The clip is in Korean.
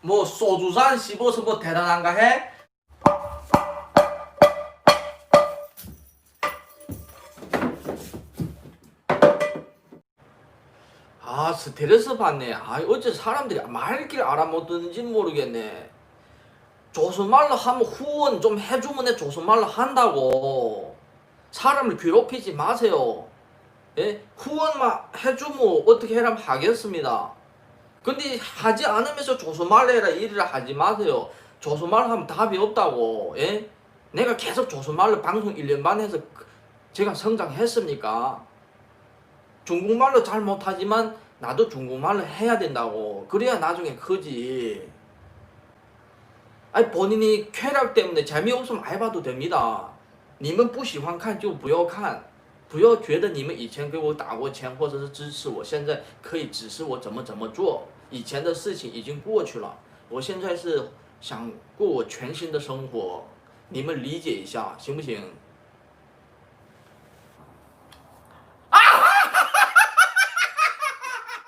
뭐 소주잔 씹어서 뭐 대단한가 해? 아 스트레스 받네. 아 어째 사람들이 말길 알아못 듣는지 모르겠네. 조선말로 하면 후원 좀 해주면 내 조선말로 한다고. 사람을 괴롭히지 마세요. 예? 후원만 해주면 어떻게 해라면 하겠습니다. 근데 하지 않으면서 조선말로 해라 이리라 하지 마세요. 조선말로 하면 답이 없다고. 예? 내가 계속 조선말로 방송 1년 반 해서 그- 제가 성장했습니까? 중국말로 잘 못하지만 나도 중국말로 해야 된다고. 그래야 나중에 크지. 아니 본인이 쾌락 때문에 재미없으면 안 해봐도 됩니다. 你们不喜欢看就不要看，不要觉得你们以前给我打过钱或者是支持我，现在可以指示我怎么怎么做。 以前的事情已经过去了，我现在是想过我全新的生活，你们理解一下行不行？